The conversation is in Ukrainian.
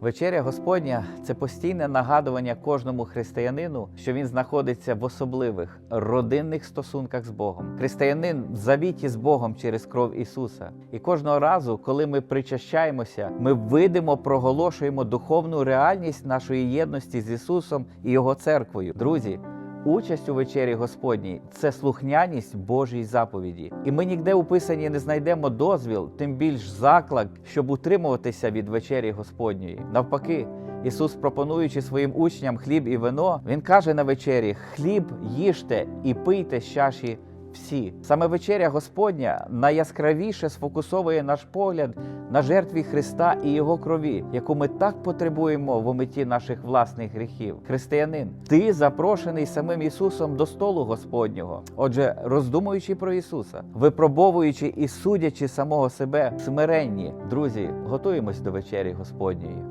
Вечеря Господня це постійне нагадування кожному християнину, що він знаходиться в особливих родинних стосунках з Богом. Християнин в завіті з Богом через кров Ісуса. І кожного разу, коли ми причащаємося, ми видимо, проголошуємо духовну реальність нашої єдності з Ісусом і Його церквою. Друзі. Участь у вечері Господній це слухняність Божій заповіді. І ми ніде у Писанні не знайдемо дозвіл, тим більш заклик, щоб утримуватися від вечері Господньої. Навпаки, Ісус, пропонуючи своїм учням хліб і вино, Він каже на вечері: хліб їжте і пийте з чаші всі. Саме вечеря Господня найяскравіше сфокусовує наш погляд на жертві Христа і Його крові, яку ми так потребуємо в омитті наших власних гріхів. Християнин, ти запрошений самим Ісусом до столу Господнього. Отже, роздумуючи про Ісуса, випробовуючи і судячи самого себе, смиренні, друзі, готуємось до вечері Господньої.